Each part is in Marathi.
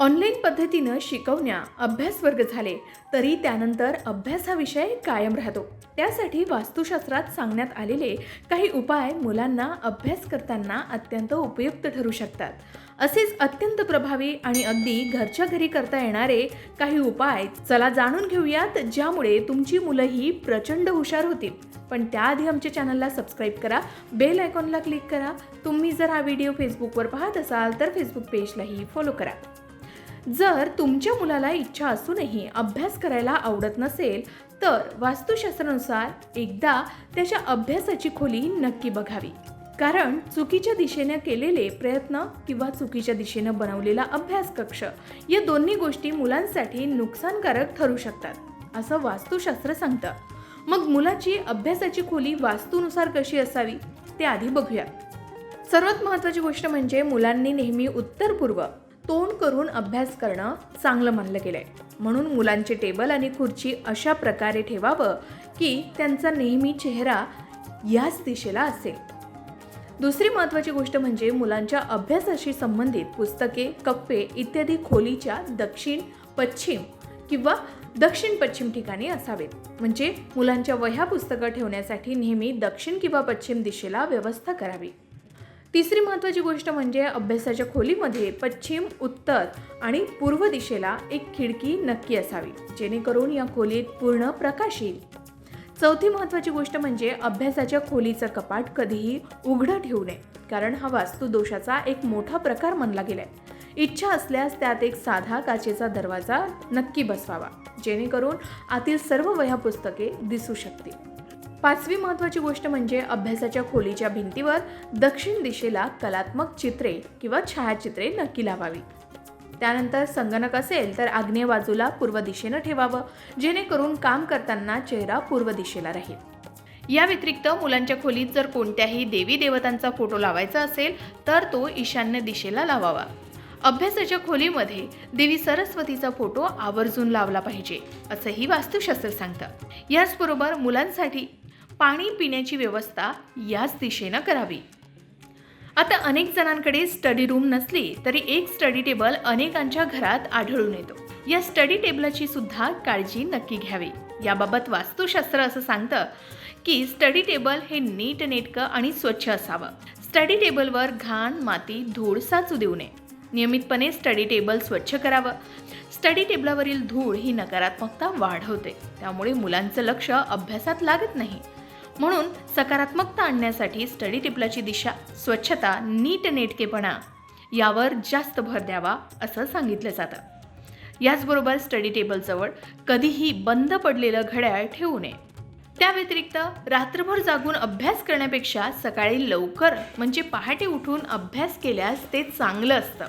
ऑनलाईन पद्धतीनं शिकवण्या अभ्यास वर्ग झाले तरी त्यानंतर अभ्यास हा विषय कायम राहतो. त्यासाठी वास्तुशास्त्रात सांगण्यात आलेले काही उपाय मुलांना अभ्यास करताना अत्यंत उपयुक्त ठरू शकतात. असेच अत्यंत प्रभावी आणि अगदी घरच्या घरी करता येणारे काही उपाय चला जाणून घेऊयात ज्यामुळे तुमची मुलंही प्रचंड हुशार होतील. पण त्याआधी आमच्या चॅनलला सबस्क्राईब करा बेल आयकॉनला क्लिक करा. तुम्ही जर हा व्हिडिओ फेसबुकवर पाहत असाल तर फेसबुक पेजलाही फॉलो करा. जर तुमच्या मुलाला इच्छा असूनही अभ्यास करायला आवडत नसेल तर वास्तुशास्त्रानुसार एकदा त्याच्या अभ्यासाची खोली नक्की बघावी. कारण चुकीच्या दिशेने केलेले प्रयत्न किंवा चुकीच्या दिशेनं बनवलेला अभ्यास कक्ष या दोन्ही गोष्टी मुलांसाठी नुकसानकारक ठरू शकतात असं वास्तुशास्त्र सांगतं. मग मुलाची अभ्यासाची खोली वास्तूनुसार कशी असावी ते आधी बघूया. सर्वात महत्त्वाची गोष्ट म्हणजे मुलांनी नेहमी उत्तर पूर्व तोंड करून अभ्यास करणं चांगलं मानलं गेलंय. म्हणून मुलांचे टेबल आणि खुर्ची अशा प्रकारे ठेवावं की त्यांचा नेहमी चेहरा याच दिशेला असेल. दुसरी महत्त्वाची गोष्ट म्हणजे मुलांच्या अभ्यासाशी संबंधित पुस्तके कप्पे इत्यादी खोलीच्या दक्षिण पश्चिम किंवा दक्षिण पश्चिम ठिकाणी असावेत. म्हणजे मुलांच्या वह्या पुस्तकं ठेवण्यासाठी नेहमी दक्षिण किंवा पश्चिम दिशेला व्यवस्था करावी. तिसरी महत्त्वाची गोष्ट म्हणजे अभ्यासाच्या खोलीमध्ये पश्चिम उत्तर आणि पूर्व दिशेला एक खिडकी नक्की असावी जेणेकरून या खोलीत पूर्ण प्रकाश येईल. चौथी महत्त्वाची गोष्ट म्हणजे अभ्यासाच्या खोलीचं कपाट कधीही उघडं ठेवू नये कारण हा वास्तुदोषाचा एक मोठा प्रकार मानला गेलाय. इच्छा असल्यास त्यात एक साधा काचेचा दरवाजा नक्की बसवावा जेणेकरून आतील सर्व वह्या पुस्तके दिसू शकतील. पाचवी महत्त्वाची गोष्ट म्हणजे अभ्यासाच्या खोलीच्या भिंतीवर दक्षिण दिशेला कलात्मक चित्रे किंवा छायाचित्रे नक्की लावावी. त्यानंतर संगणक असेल तर आग्नेय बाजूला पूर्व दिशेनं ठेवावं जेणेकरून काम करताना चेहरा पूर्व दिशेला राहील. या व्यतिरिक्त मुलांच्या खोलीत जर कोणत्याही देवी देवतांचा फोटो लावायचा असेल तर तो ईशान्य दिशेला लावावा. अभ्यासाच्या खोलीमध्ये देवी सरस्वतीचा फोटो आवर्जून लावला पाहिजे असंही वास्तुशास्त्र सांगतं. याचबरोबर मुलांसाठी पाणी पिण्याची व्यवस्था याच दिशेनं करावी. आता अनेक जणांकडे स्टडी रूम नसली तरी एक स्टडी टेबल अनेकांच्या घरात आढळून येतो. या स्टडी टेबलाची सुद्धा काळजी नक्की घ्यावी. याबाबत वास्तुशास्त्र असं सांगतं की स्टडी टेबल हे नीट नेटकं आणि स्वच्छ असावं. स्टडी टेबलवर घाण माती धूळ साचू देऊ नये. नियमितपणे स्टडी टेबल स्वच्छ करावं. स्टडी टेबलावरील धूळ ही नकारात्मकता वाढवते. त्यामुळे मुलांचं लक्ष अभ्यासात लागत नाही. म्हणून सकारात्मकता आणण्यासाठी स्टडी टेबलाची दिशा स्वच्छता नीट नेटकेपणा यावर जास्त भर द्यावा असं सांगितलं जातं. याचबरोबर स्टडी टेबलजवळ कधीही बंद पडलेलं घड्याळ ठेवू नये. त्या व्यतिरिक्त रात्रभर जागून अभ्यास करण्यापेक्षा सकाळी लवकर म्हणजे पहाटे उठून अभ्यास केल्यास ते चांगलं असतं.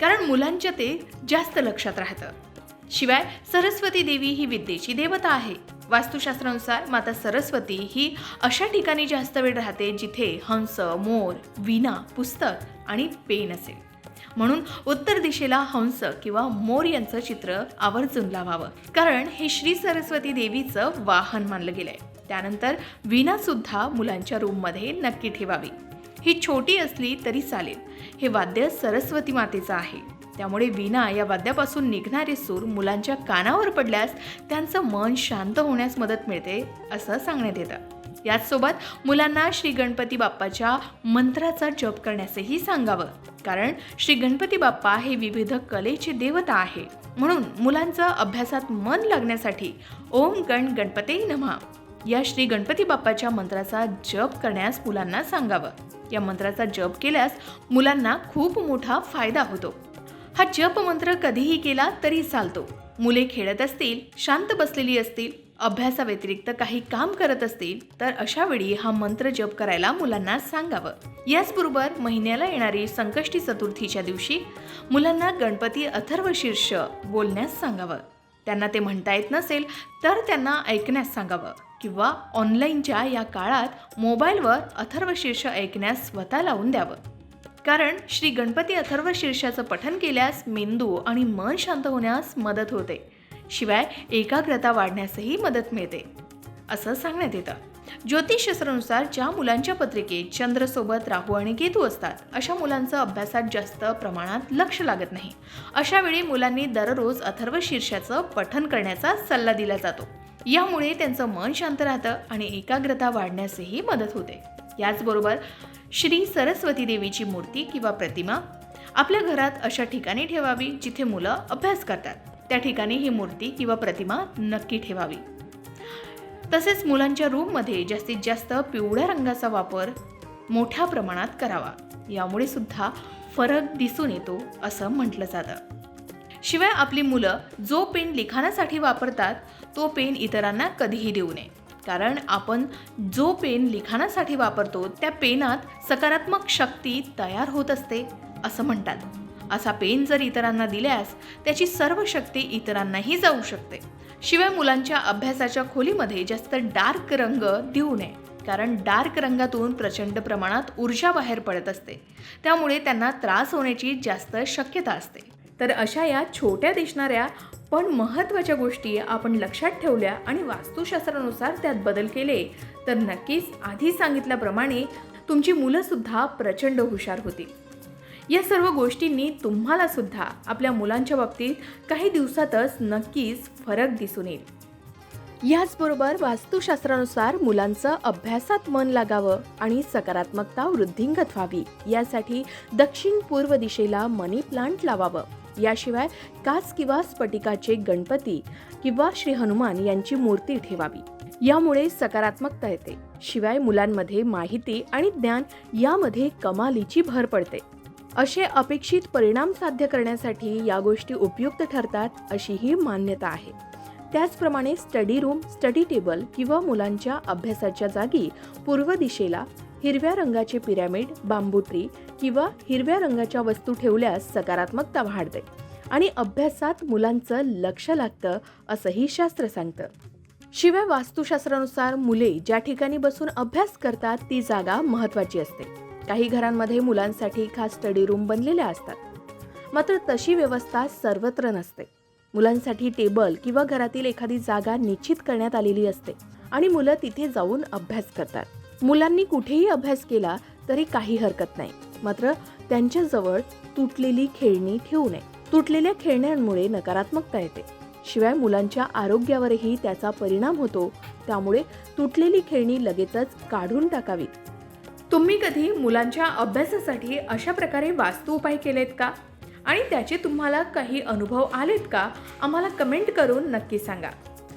कारण मुलांच्या ते जास्त लक्षात राहतं. शिवाय सरस्वती देवी ही विद्येची देवता आहे. वास्तुशास्त्रानुसार माता सरस्वती ही अशा ठिकाणी जास्त वेळ राहते जिथे हंस मोर वीणा पुस्तक आणि पेन असेल. म्हणून उत्तर दिशेला हंस किंवा मोर यांचं चित्र आवर्जून लावावं. कारण हे श्री सरस्वती देवीचं वाहन मानलं गेलंय. त्यानंतर विणा सुद्धा मुलांच्या रूममध्ये नक्की ठेवावी. ही छोटी असली तरी चालेल. हे वाद्य सरस्वती मातेचं आहे. त्यामुळे वीणा या वाद्यापासून निघणारे सूर मुलांच्या कानावर पडल्यास त्यांचं मन शांत होण्यास मदत मिळते असं सांगण्यात येतं. याचसोबत मुलांना श्री गणपती बाप्पाच्या मंत्राचा जप करण्यासही सांगावं कारण श्री गणपती बाप्पा हे विविध कलेचे देवता आहे. म्हणून मुलांचं अभ्यासात मन लागण्यासाठी ओम गण गणपते नमः या श्री गणपती बाप्पाच्या मंत्राचा जप करण्यास मुलांना सांगावं. या मंत्राचा जप केल्यास मुलांना खूप मोठा फायदा होतो. हा जप मंत्र कधीही केला तरी चालतो. मुले खेळत असतील शांत बसलेली असतील अभ्यासाव्यतिरिक्त काही काम करत असतील तर अशा वेळी हा मंत्र जप करायला मुलांना सांगावं. याचबरोबर महिन्याला येणारी संकष्टी चतुर्थीच्या दिवशी मुलांना गणपती अथर्व शीर्ष बोलण्यास सांगावं. त्यांना ते म्हणता येत नसेल तर त्यांना ऐकण्यास सांगावं किंवा ऑनलाईनच्या या काळात मोबाईलवर अथर्व शीर्ष ऐकण्यास स्वतः लावून द्यावं. कारण श्री गणपती अथर्व शीर्षाचं पठन केल्यास मेंदू आणि मन शांत होण्यास मदत होते. शिवाय एकाग्रता वाढण्यासही मदत मिळते. असं सांगण्यात येतं. ज्योतिषशास्त्रानुसार ज्या मुलांच्या पत्रिकेत चंद्रसोबत राहू आणि केतू असतात अशा मुलांचं अभ्यासात जास्त प्रमाणात लक्ष लागत नाही. अशा वेळी मुलांनी दररोज अथर्व शीर्षाचं पठन करण्याचा सल्ला दिला जातो. यामुळे त्यांचं मन शांत राहतं आणि एकाग्रता वाढण्यासही मदत होते. याचबरोबर श्री सरस्वती देवीची मूर्ती किंवा प्रतिमा आपल्या घरात अशा ठिकाणी ठेवावी जिथे मुलं अभ्यास करतात. त्या ठिकाणी ही मूर्ती किंवा प्रतिमा नक्की ठेवावी. तसेच मुलांच्या रूममध्ये जास्तीत जास्त पिवळ्या रंगाचा वापर मोठ्या प्रमाणात करावा. यामुळे सुद्धा फरक दिसून येतो असं म्हटलं जातं. शिवाय आपली मुलं जो पेन लिखाणासाठी वापरतात तो पेन इतरांना कधीही देऊ नये. कारण आपण जो पेन लिखाणासाठी वापरतो त्या पेनात सकारात्मक शक्ती तयार होत असते असं म्हणतात. असा पेन जर इतरांना दिल्यास त्याची सर्व शक्ती इतरांनाही जाऊ शकते. शिवाय मुलांच्या अभ्यासाच्या खोलीमध्ये जास्त डार्क रंग देऊ नये कारण डार्क रंगातून प्रचंड प्रमाणात ऊर्जा बाहेर पडत असते. त्यामुळे त्यांना त्रास होण्याची जास्त शक्यता असते. तर अशा या छोट्या दिसणाऱ्या पण महत्त्वाच्या गोष्टी आपण लक्षात ठेवल्या आणि वास्तुशास्त्रानुसार त्यात बदल केले तर नक्कीच आधी सांगितल्याप्रमाणे तुमची मुलंसुद्धा प्रचंड हुशार होतील. या सर्व गोष्टींनी तुम्हालासुद्धा आपल्या मुलांच्या बाबतीत काही दिवसातच नक्कीच फरक दिसून येईल. याचबरोबर वास्तुशास्त्रानुसार मुलांचं अभ्यासात मन लागावं आणि सकारात्मकता वृद्धिंगत व्हावी यासाठी दक्षिण पूर्व दिशेला मनी प्लांट लावावं. याशिवाय काच किंवा स्फटिकाचे गणपती किंवा श्री हनुमान यांची मूर्ती ठेवावी. यामुळे सकारात्मकता येते. शिवाय मुलांमध्ये माहिती आणि ज्ञान यामध्ये कमालीची भर पडते. असे अपेक्षित परिणाम साध्य करण्यासाठी या गोष्टी उपयुक्त ठरतात अशी ही मान्यता आहे. त्याचप्रमाणे स्टडी रूम स्टडी टेबल किंवा मुलांच्या अभ्यासाच्या जागी पूर्व दिशेला हिरव्या रंगाचे पिरॅमिड बांबू ट्री किंवा हिरव्या रंगाच्या वस्तू ठेवल्यास सकारात्मकता वाढते आणि अभ्यासात मुलांचं लक्ष लागतं असंही शास्त्र सांगतं. शिवाय वास्तुशास्त्रानुसार मुले ज्या ठिकाणी बसून अभ्यास करतात ती जागा महत्वाची असते. काही घरांमध्ये मुलांसाठी खास स्टडी रूम बनलेल्या असतात. मात्र तशी व्यवस्था सर्वत्र नसते. मुलांसाठी टेबल किंवा घरातील एखादी जागा निश्चित करण्यात आलेली असते आणि मुलं तिथे जाऊन अभ्यास करतात. मुलांनी कुठेही अभ्यास केला तरी काही हरकत नाही. मात्र त्यांच्याजवळ तुटलेली खेळणी ठेवू नये. तुटलेल्या खेळण्यांमुळे नकारात्मकता येते. शिवाय मुलांच्या आरोग्यावरही त्याचा परिणाम होतो. त्यामुळे तुटलेली खेळणी लगेचच काढून टाकावीत तुम्ही कधी मुलांच्या अभ्यासासाठी अशा प्रकारे वास्तू उपाय केलेत का? आणि त्याचे तुम्हाला काही अनुभव आलेत का? आम्हाला कमेंट करून नक्की सांगा.